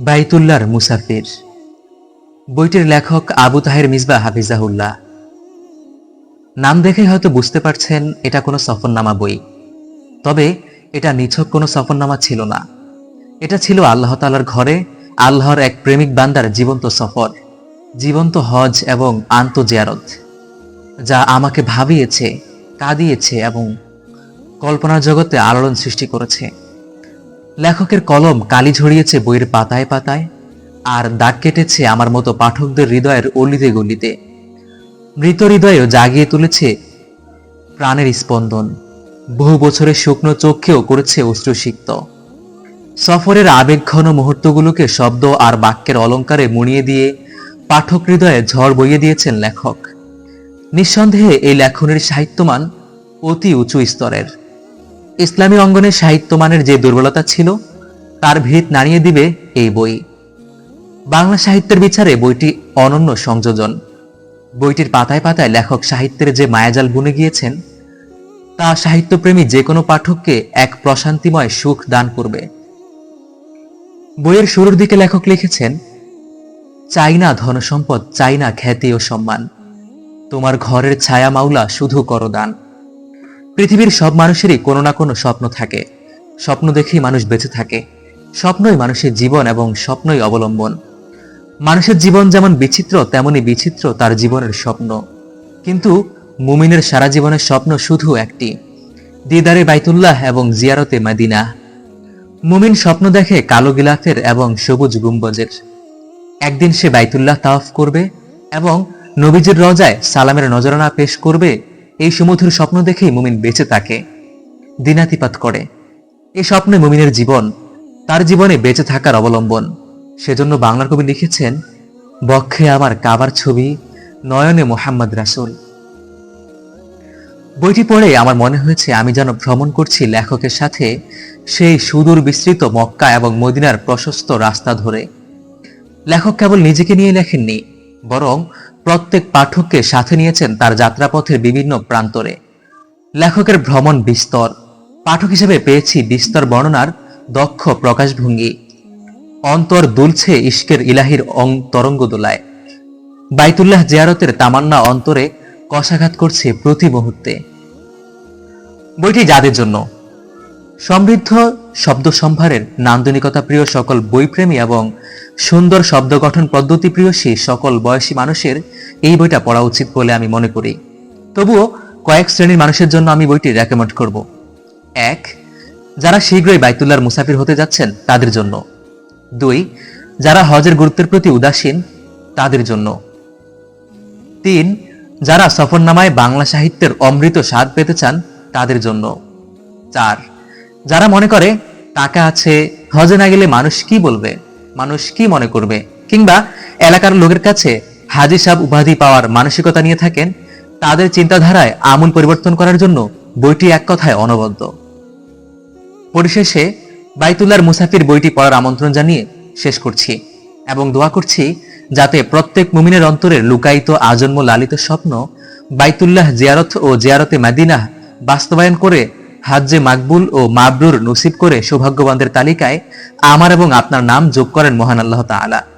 বাইতুল্লাহর মুসাফির বইটির লেখক আবু তাহের মিসবা হাফিজাহুল্লাহ। নাম দেখেই হয়তো বুঝতে পারছেন, এটা কোনো সফরনামা বই। তবে এটা নিছক কোনো সফরনামা ছিল না। এটা ছিল আল্লাহ তালার ঘরে, আল্লাহর এক প্রেমিক বান্দার জীবন্ত সফর, জীবন্ত হজ এবং আন্তজিয়ারত, যা আমাকে ভাবিয়েছে, কাঁদিয়েছে এবং কল্পনার জগতে আলোড়ন সৃষ্টি করেছে। লেখকের কলম কালি ঝরিয়েছে বইয়ের পাতায় পাতায়, আর দাগ কেটেছে আমার মতো পাঠকদের হৃদয়ের অলিতে গলিতে। মৃত হৃদয়েও জাগিয়ে তুলেছে প্রাণের স্পন্দন। বহু বছরের শুকনো চোখেও করেছে অশ্রুসিক্ত। সফরের আবেগঘন মুহূর্তগুলোকে শব্দ আর বাক্যের অলঙ্কারে মুড়িয়ে দিয়ে পাঠক হৃদয়ে ঝড় বইয়ে দিয়েছেন লেখক। নিঃসন্দেহে এই লেখনের সাহিত্যমান অতি উঁচু স্তরের। ইসলামী অঙ্গনের সাহিত্যমানের যে দুর্বলতা ছিল, তার ভিত নাড়িয়ে দিবে এই বই। বাংলা সাহিত্যের বিচারে বইটি অনন্য সংযোজন। বইটির পাতায় পাতায় লেখক সাহিত্যের যে মায়াজাল বুনে গিয়েছেন, তা সাহিত্যপ্রেমী যে কোনো পাঠককে এক প্রশান্তিময় সুখ দান করবে। বইয়ের শুরুর দিকে লেখক লিখেছেন, চাই না ধনসম্পদ, চাই না খ্যাতি ও সম্মান। তোমার ঘরের ছায়া মাওলা শুধু করদান। পৃথিবীর সব মানুষেরই কোনো না কোনো স্বপ্ন থাকে। স্বপ্ন দেখেই মানুষ বেঁচে থাকে। স্বপ্নই মানুষের জীবন এবং স্বপ্নই অবলম্বন। মানুষের জীবন যেমন বিচিত্র তেমনই বিচিত্র তার জীবনের স্বপ্ন। কিন্তু মুমিনের সারা জীবনের স্বপ্ন শুধু একটি, দিদারে বাইতুল্লাহ এবং জিয়ারতে মাদিনা। মুমিন স্বপ্ন দেখে কালো গিলাফের এবং সবুজ গুম্বজের। একদিন সে বাইতুল্লাহ তাওয়াফ করবে এবং নবীজির রজায় সালামের নজরানা পেশ করবে এই সুমধুর স্বপ্ন দেখেই মুমিন বেঁচে থাকে। দিনাতিপাত করে। এই স্বপ্নে মুমিনের জীবন, তার জীবনে বেঁচে থাকার অবলম্বন। সেজন্য বাংলার কবি লিখেছেন, বক্ষে আমার কাবার ছবি, নয়নে মোহাম্মদ রাসুল। বইটি পড়ে আমার মনে হয়েছে, আমি যেন ভ্রমণ করছি লেখকের সাথে সেই সুদূর বিস্তৃত মক্কা এবং মদিনার প্রশস্ত রাস্তা ধরে। লেখক কেবল নিজেকে নিয়ে লেখেননি, বরং প্রত্যেক পাঠককে সাথে নিয়েছেন তার যাত্রাপথের বিভিন্ন প্রান্তরে। লেখকের ভ্রমণ বিস্তর। পাঠক হিসেবে পেয়েছি বিস্তর বর্ণনার দক্ষ প্রকাশভঙ্গি। অন্তর দুলছে ইস্কের ইলাহির অং তরঙ্গ দোলায় বাইতুল্লাহ জিয়ারতের তামান্না অন্তরে কষাঘাত করছে প্রতি মুহূর্তে। বইটি যাদের জন্য। সমৃদ্ধ শব্দ সম্ভারের নান্দনিকতা প্রিয় সকল বইপ্রেমী এবং সুন্দর শব্দ গঠন পদ্ধতি প্রিয় প্রিয়সী সকল বয়সী মানুষের এই বইটা পড়া উচিত বলে আমি মনে করি। তবুও কয়েক শ্রেণির মানুষের জন্য আমি বইটি রেকমেন্ড করব। এক, যারা শীঘ্রই বাইতুল্লাহর মুসাফির হতে যাচ্ছেন, তাদের জন্য। দুই, যারা হজের গুরুত্বের প্রতি উদাসীন, তাদের জন্য। তিন, যারা সফরনামায় বাংলা সাহিত্যের অমৃত স্বাদ পেতে চান, তাদের জন্য। চার, যারা মনে করে টাকা আছে, হজে না গেলে মানুষ কি বলবে? মানুষ কি মনে করবে? কিংবা এলাকার লোকের কাছে হাজি সাহেব উপাধি পাওয়ার মানসিকতা নিয়ে থাকেন? তাদের চিন্তাধারায় আমূল পরিবর্তন করার জন্য বইটি এক কথায় অনবদ্য। পরিশেষে বাইতুল্লার মুসাফির বইটি পড়ার আমন্ত্রণ জানিয়ে শেষ করছি এবং দোয়া করছি যাতে প্রত্যেক মুমিনের অন্তরের লুকায়িত আজন্ম লালিত স্বপ্ন বাইতুল্লাহ জিয়ারত ও জিয়ারতে মাদিনা বাস্তবায়ন করে হাজ্জে মাকবুল ও মাবরুর নসিব করে সৌভাগ্যবানদের তালিকায় আমার এবং আপনার নাম যোগ করেন মহান আল্লাহ তাআলা।